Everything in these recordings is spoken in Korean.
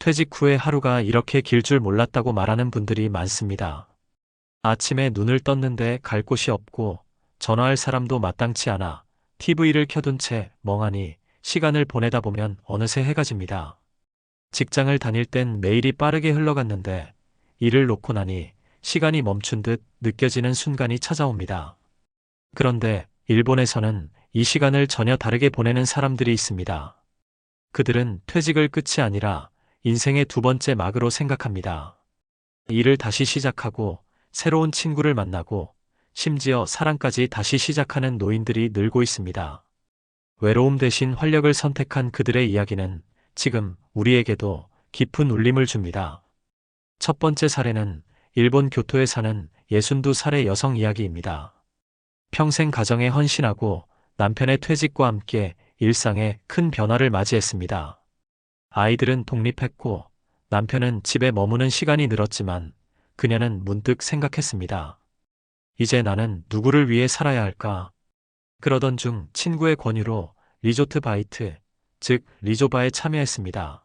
퇴직 후에 하루가 이렇게 길 줄 몰랐다고 말하는 분들이 많습니다. 아침에 눈을 떴는데 갈 곳이 없고 전화할 사람도 마땅치 않아 TV를 켜둔 채 멍하니 시간을 보내다 보면 어느새 해가 집니다. 직장을 다닐 땐 매일이 빠르게 흘러갔는데 일을 놓고 나니 시간이 멈춘 듯 느껴지는 순간이 찾아옵니다. 그런데 일본에서는 이 시간을 전혀 다르게 보내는 사람들이 있습니다. 그들은 퇴직을 끝이 아니라 인생의 두 번째 막으로 생각합니다. 일을 다시 시작하고 새로운 친구를 만나고 심지어 사랑까지 다시 시작하는 노인들이 늘고 있습니다. 외로움 대신 활력을 선택한 그들의 이야기는 지금 우리에게도 깊은 울림을 줍니다. 첫 번째 사례는 일본 교토에 사는 62살의 여성 이야기입니다. 평생 가정에 헌신하고 남편의 퇴직과 함께 일상에 큰 변화를 맞이했습니다. 아이들은 독립했고 남편은 집에 머무는 시간이 늘었지만 그녀는 문득 생각했습니다. 이제 나는 누구를 위해 살아야 할까? 그러던 중 친구의 권유로 리조트 바이트, 즉 리조바에 참여했습니다.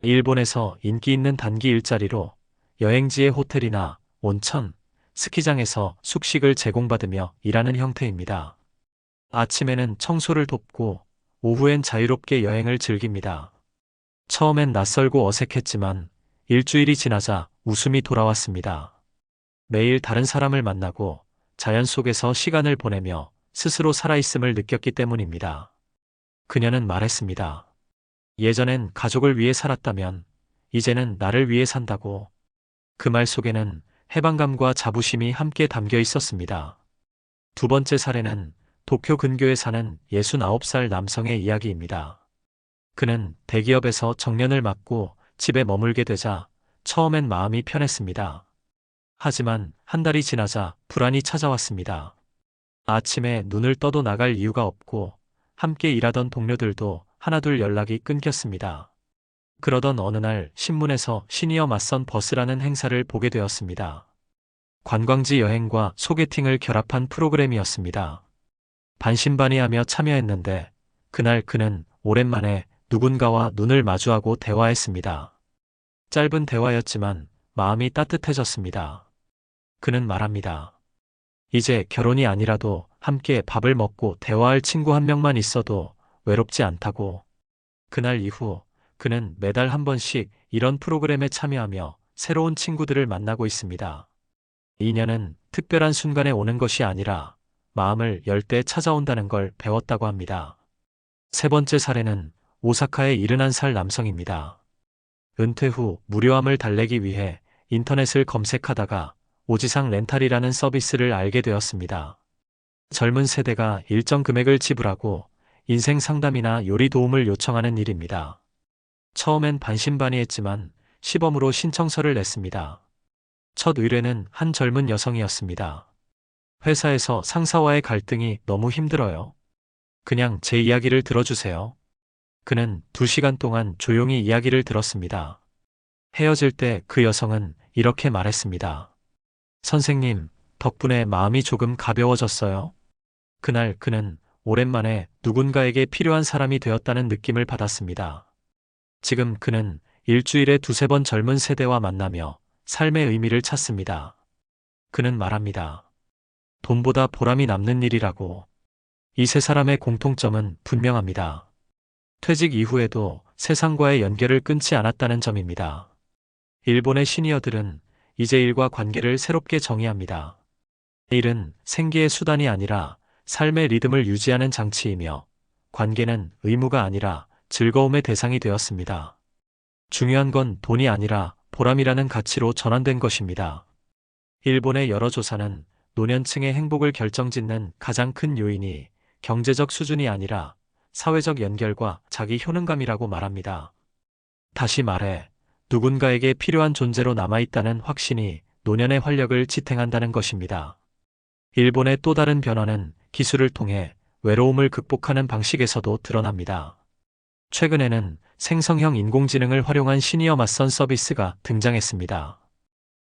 일본에서 인기 있는 단기 일자리로 여행지의 호텔이나 온천, 스키장에서 숙식을 제공받으며 일하는 형태입니다. 아침에는 청소를 돕고 오후엔 자유롭게 여행을 즐깁니다. 처음엔 낯설고 어색했지만 일주일이 지나자 웃음이 돌아왔습니다. 매일 다른 사람을 만나고 자연 속에서 시간을 보내며 스스로 살아있음을 느꼈기 때문입니다. 그녀는 말했습니다. 예전엔 가족을 위해 살았다면 이제는 나를 위해 산다고. 그 말 속에는 해방감과 자부심이 함께 담겨 있었습니다. 두 번째 사례는 도쿄 근교에 사는 69살 남성의 이야기입니다. 그는 대기업에서 정년을 맞고 집에 머물게 되자 처음엔 마음이 편했습니다. 하지만 한 달이 지나자 불안이 찾아왔습니다. 아침에 눈을 떠도 나갈 이유가 없고 함께 일하던 동료들도 하나둘 연락이 끊겼습니다. 그러던 어느 날 신문에서 시니어 맞선 버스라는 행사를 보게 되었습니다. 관광지 여행과 소개팅을 결합한 프로그램이었습니다. 반신반의하며 참여했는데 그날 그는 오랜만에 누군가와 눈을 마주하고 대화했습니다. 짧은 대화였지만 마음이 따뜻해졌습니다. 그는 말합니다. 이제 결혼이 아니라도 함께 밥을 먹고 대화할 친구 한 명만 있어도 외롭지 않다고. 그날 이후 그는 매달 한 번씩 이런 프로그램에 참여하며 새로운 친구들을 만나고 있습니다. 인연은 특별한 순간에 오는 것이 아니라 마음을 열 때 찾아온다는 걸 배웠다고 합니다. 세 번째 사례는 오사카의 71살 남성입니다. 은퇴 후 무료함을 달래기 위해 인터넷을 검색하다가 오지상 렌탈이라는 서비스를 알게 되었습니다. 젊은 세대가 일정 금액을 지불하고 인생 상담이나 요리 도움을 요청하는 일입니다. 처음엔 반신반의했지만 시범으로 신청서를 냈습니다. 첫 의뢰는 한 젊은 여성이었습니다. 회사에서 상사와의 갈등이 너무 힘들어요. 그냥 제 이야기를 들어주세요. 그는 두 시간 동안 조용히 이야기를 들었습니다. 헤어질 때 그 여성은 이렇게 말했습니다. 선생님, 덕분에 마음이 조금 가벼워졌어요. 그날 그는 오랜만에 누군가에게 필요한 사람이 되었다는 느낌을 받았습니다. 지금 그는 일주일에 두세 번 젊은 세대와 만나며 삶의 의미를 찾습니다. 그는 말합니다. 돈보다 보람이 남는 일이라고. 이 세 사람의 공통점은 분명합니다. 퇴직 이후에도 세상과의 연결을 끊지 않았다는 점입니다. 일본의 시니어들은 이제 일과 관계를 새롭게 정의합니다. 일은 생계의 수단이 아니라 삶의 리듬을 유지하는 장치이며 관계는 의무가 아니라 즐거움의 대상이 되었습니다. 중요한 건 돈이 아니라 보람이라는 가치로 전환된 것입니다. 일본의 여러 조사는 노년층의 행복을 결정짓는 가장 큰 요인이 경제적 수준이 아니라 사회적 연결과 자기 효능감이라고 말합니다. 다시 말해, 누군가에게 필요한 존재로 남아있다는 확신이 노년의 활력을 지탱한다는 것입니다. 일본의 또 다른 변화는 기술을 통해 외로움을 극복하는 방식에서도 드러납니다. 최근에는 생성형 인공지능을 활용한 시니어 맞선 서비스가 등장했습니다.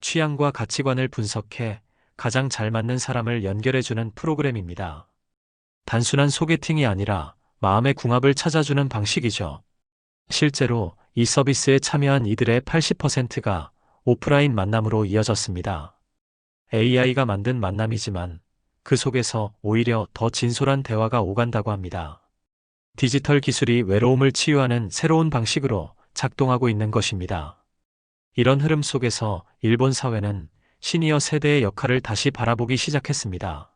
취향과 가치관을 분석해 가장 잘 맞는 사람을 연결해주는 프로그램입니다. 단순한 소개팅이 아니라 마음의 궁합을 찾아주는 방식이죠. 실제로 이 서비스에 참여한 이들의 80%가 오프라인 만남으로 이어졌습니다. AI가 만든 만남이지만 그 속에서 오히려 더 진솔한 대화가 오간다고 합니다. 디지털 기술이 외로움을 치유하는 새로운 방식으로 작동하고 있는 것입니다. 이런 흐름 속에서 일본 사회는 시니어 세대의 역할을 다시 바라보기 시작했습니다.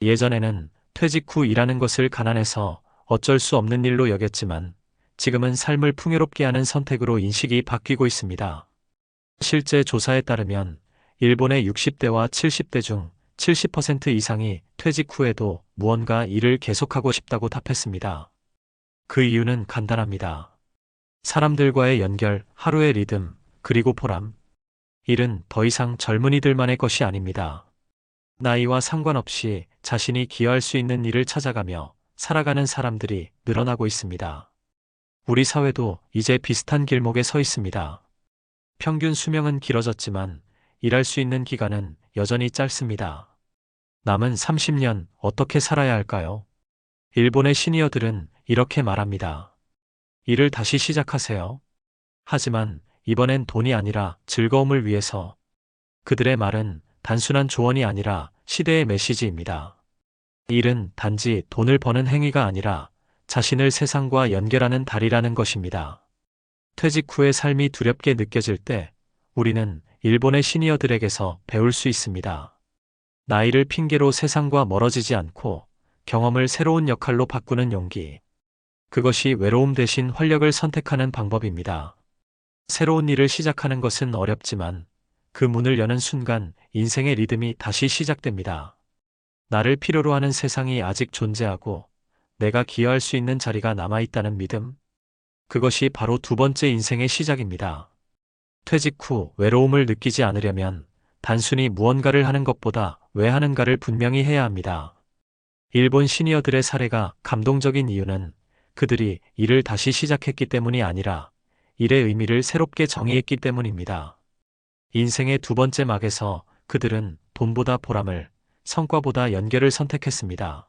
예전에는 퇴직 후 일하는 것을 가난해서 어쩔 수 없는 일로 여겼지만 지금은 삶을 풍요롭게 하는 선택으로 인식이 바뀌고 있습니다. 실제 조사에 따르면 일본의 60대와 70대 중 70% 이상이 퇴직 후에도 무언가 일을 계속하고 싶다고 답했습니다. 그 이유는 간단합니다. 사람들과의 연결, 하루의 리듬, 그리고 보람. 일은 더 이상 젊은이들만의 것이 아닙니다. 나이와 상관없이 자신이 기여할 수 있는 일을 찾아가며 살아가는 사람들이 늘어나고 있습니다. 우리 사회도 이제 비슷한 길목에 서 있습니다. 평균 수명은 길어졌지만 일할 수 있는 기간은 여전히 짧습니다. 남은 30년 어떻게 살아야 할까요? 일본의 시니어들은 이렇게 말합니다. 일을 다시 시작하세요. 하지만 이번엔 돈이 아니라 즐거움을 위해서 그들의 말은 단순한 조언이 아니라 시대의 메시지입니다. 일은 단지 돈을 버는 행위가 아니라 자신을 세상과 연결하는 달이라는 것입니다. 퇴직 후의 삶이 두렵게 느껴질 때 우리는 일본의 시니어들에게서 배울 수 있습니다. 나이를 핑계로 세상과 멀어지지 않고 경험을 새로운 역할로 바꾸는 용기. 그것이 외로움 대신 활력을 선택하는 방법입니다. 새로운 일을 시작하는 것은 어렵지만 그 문을 여는 순간 인생의 리듬이 다시 시작됩니다. 나를 필요로 하는 세상이 아직 존재하고 내가 기여할 수 있는 자리가 남아있다는 믿음. 그것이 바로 두 번째 인생의 시작입니다. 퇴직 후 외로움을 느끼지 않으려면 단순히 무언가를 하는 것보다 왜 하는가를 분명히 해야 합니다. 일본 시니어들의 사례가 감동적인 이유는 그들이 일을 다시 시작했기 때문이 아니라 일의 의미를 새롭게 정의했기 때문입니다. 인생의 두 번째 막에서 그들은 돈보다 보람을, 성과보다 연결을 선택했습니다.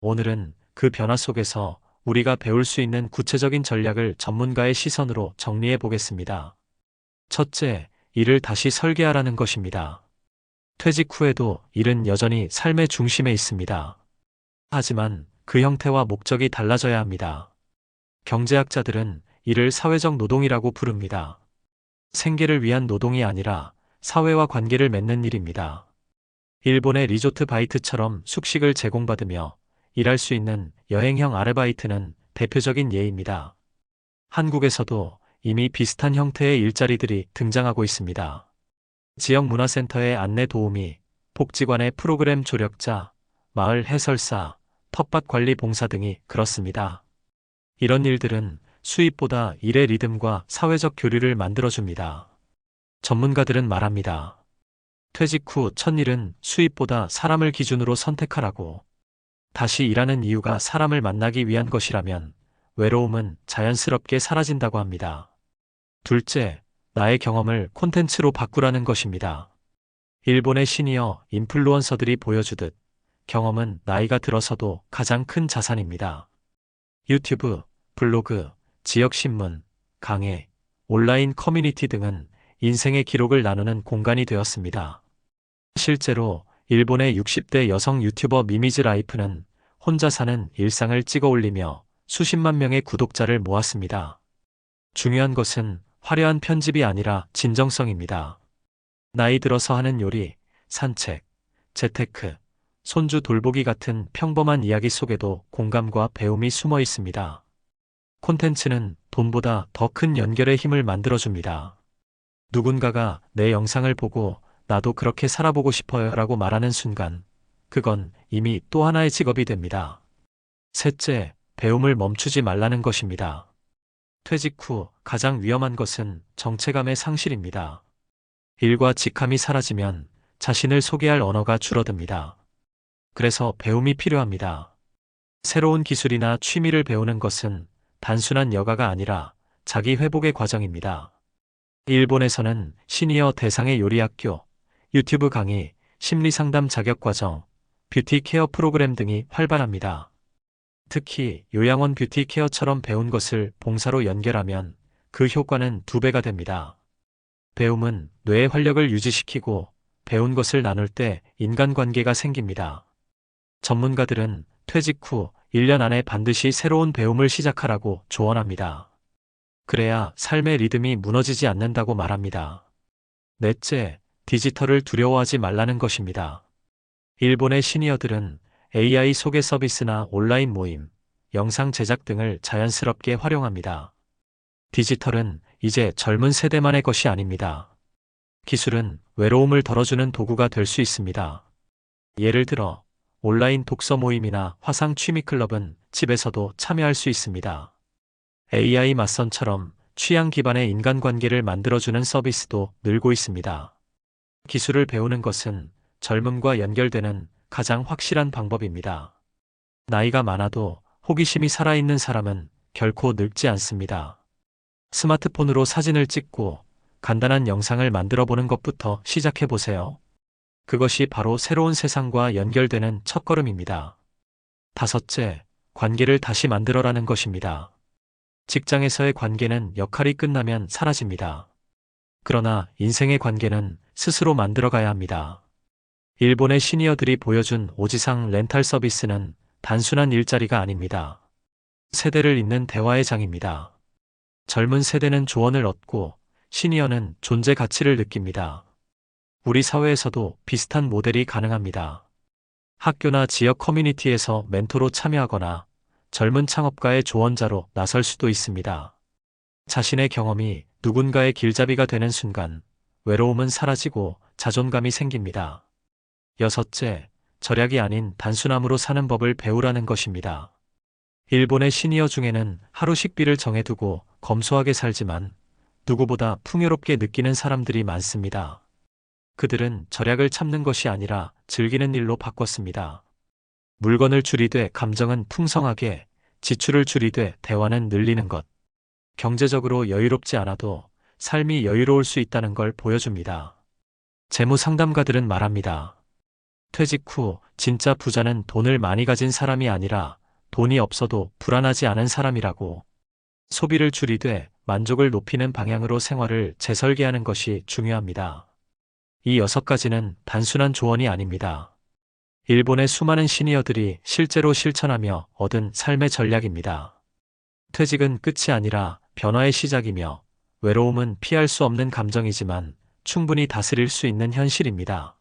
오늘은 그 변화 속에서 우리가 배울 수 있는 구체적인 전략을 전문가의 시선으로 정리해 보겠습니다. 첫째, 일을 다시 설계하라는 것입니다. 퇴직 후에도 일은 여전히 삶의 중심에 있습니다. 하지만 그 형태와 목적이 달라져야 합니다. 경제학자들은 이를 사회적 노동이라고 부릅니다. 생계를 위한 노동이 아니라 사회와 관계를 맺는 일입니다. 일본의 리조트 바이트처럼 숙식을 제공받으며 일할 수 있는 여행형 아르바이트는 대표적인 예입니다. 한국에서도 이미 비슷한 형태의 일자리들이 등장하고 있습니다. 지역 문화센터의 안내 도우미, 복지관의 프로그램 조력자, 마을 해설사, 텃밭 관리 봉사 등이 그렇습니다. 이런 일들은 수입보다 일의 리듬과 사회적 교류를 만들어줍니다. 전문가들은 말합니다. 퇴직 후 첫 일은 수입보다 사람을 기준으로 선택하라고. 다시 일하는 이유가 사람을 만나기 위한 것이라면 외로움은 자연스럽게 사라진다고 합니다. 둘째, 나의 경험을 콘텐츠로 바꾸라는 것입니다. 일본의 시니어 인플루언서들이 보여주듯 경험은 나이가 들어서도 가장 큰 자산입니다. 유튜브, 블로그, 지역신문, 강해, 온라인 커뮤니티 등은 인생의 기록을 나누는 공간이 되었습니다. 실제로 일본의 60대 여성 유튜버 미미즈 라이프는 혼자 사는 일상을 찍어 올리며 수십만 명의 구독자를 모았습니다. 중요한 것은 화려한 편집이 아니라 진정성입니다. 나이 들어서 하는 요리, 산책, 재테크, 손주 돌보기 같은 평범한 이야기 속에도 공감과 배움이 숨어 있습니다. 콘텐츠는 돈보다 더 큰 연결의 힘을 만들어줍니다. 누군가가 내 영상을 보고 나도 그렇게 살아보고 싶어요 라고 말하는 순간, 그건 이미 또 하나의 직업이 됩니다. 셋째, 배움을 멈추지 말라는 것입니다. 퇴직 후 가장 위험한 것은 정체감의 상실입니다. 일과 직함이 사라지면 자신을 소개할 언어가 줄어듭니다. 그래서 배움이 필요합니다. 새로운 기술이나 취미를 배우는 것은 단순한 여가가 아니라 자기 회복의 과정입니다. 일본에서는 시니어 대상의 요리학교, 유튜브 강의, 심리상담 자격과정, 뷰티 케어 프로그램 등이 활발합니다. 특히 요양원 뷰티 케어처럼 배운 것을 봉사로 연결하면 그 효과는 두 배가 됩니다. 배움은 뇌의 활력을 유지시키고 배운 것을 나눌 때 인간관계가 생깁니다. 전문가들은 퇴직 후 1년 안에 반드시 새로운 배움을 시작하라고 조언합니다. 그래야 삶의 리듬이 무너지지 않는다고 말합니다. 넷째, 디지털을 두려워하지 말라는 것입니다. 일본의 시니어들은 AI 소개 서비스나 온라인 모임, 영상 제작 등을 자연스럽게 활용합니다. 디지털은 이제 젊은 세대만의 것이 아닙니다. 기술은 외로움을 덜어주는 도구가 될 수 있습니다. 예를 들어 온라인 독서 모임이나 화상 취미 클럽은 집에서도 참여할 수 있습니다. AI 맞선처럼 취향 기반의 인간관계를 만들어주는 서비스도 늘고 있습니다. 기술을 배우는 것은 젊음과 연결되는 가장 확실한 방법입니다. 나이가 많아도 호기심이 살아있는 사람은 결코 늙지 않습니다. 스마트폰으로 사진을 찍고 간단한 영상을 만들어 보는 것부터 시작해 보세요. 그것이 바로 새로운 세상과 연결되는 첫걸음입니다. 다섯째, 관계를 다시 만들어라는 것입니다. 직장에서의 관계는 역할이 끝나면 사라집니다. 그러나 인생의 관계는 스스로 만들어가야 합니다. 일본의 시니어들이 보여준 오지상 렌탈 서비스는 단순한 일자리가 아닙니다. 세대를 잇는 대화의 장입니다. 젊은 세대는 조언을 얻고 시니어는 존재 가치를 느낍니다. 우리 사회에서도 비슷한 모델이 가능합니다. 학교나 지역 커뮤니티에서 멘토로 참여하거나 젊은 창업가의 조언자로 나설 수도 있습니다. 자신의 경험이 누군가의 길잡이가 되는 순간 외로움은 사라지고 자존감이 생깁니다. 여섯째, 절약이 아닌 단순함으로 사는 법을 배우라는 것입니다. 일본의 시니어 중에는 하루 식비를 정해두고 검소하게 살지만 누구보다 풍요롭게 느끼는 사람들이 많습니다. 그들은 절약을 참는 것이 아니라 즐기는 일로 바꿨습니다. 물건을 줄이되 감정은 풍성하게, 지출을 줄이되 대화는 늘리는 것. 경제적으로 여유롭지 않아도 삶이 여유로울 수 있다는 걸 보여줍니다. 재무 상담가들은 말합니다. 퇴직 후 진짜 부자는 돈을 많이 가진 사람이 아니라 돈이 없어도 불안하지 않은 사람이라고. 소비를 줄이되 만족을 높이는 방향으로 생활을 재설계하는 것이 중요합니다. 이 여섯 가지는 단순한 조언이 아닙니다. 일본의 수많은 시니어들이 실제로 실천하며 얻은 삶의 전략입니다. 퇴직은 끝이 아니라 변화의 시작이며 외로움은 피할 수 없는 감정이지만 충분히 다스릴 수 있는 현실입니다.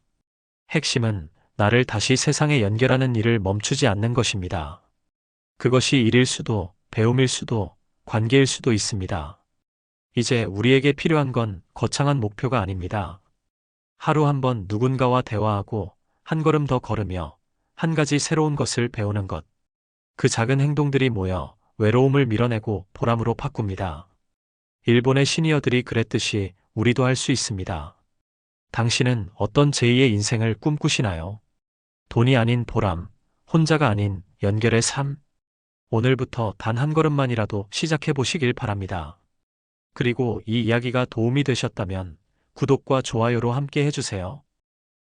핵심은 나를 다시 세상에 연결하는 일을 멈추지 않는 것입니다. 그것이 일일 수도, 배움일 수도, 관계일 수도 있습니다. 이제 우리에게 필요한 건 거창한 목표가 아닙니다. 하루 한 번 누군가와 대화하고 한 걸음 더 걸으며 한 가지 새로운 것을 배우는 것. 그 작은 행동들이 모여 외로움을 밀어내고 보람으로 바꿉니다. 일본의 시니어들이 그랬듯이 우리도 할 수 있습니다. 당신은 어떤 제2의 인생을 꿈꾸시나요? 돈이 아닌 보람, 혼자가 아닌 연결의 삶. 오늘부터 단 한 걸음만이라도 시작해 보시길 바랍니다. 그리고 이 이야기가 도움이 되셨다면 구독과 좋아요로 함께 해주세요.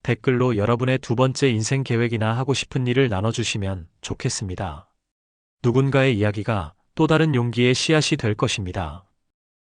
댓글로 여러분의 두 번째 인생 계획이나 하고 싶은 일을 나눠주시면 좋겠습니다. 누군가의 이야기가 또 다른 용기의 씨앗이 될 것입니다.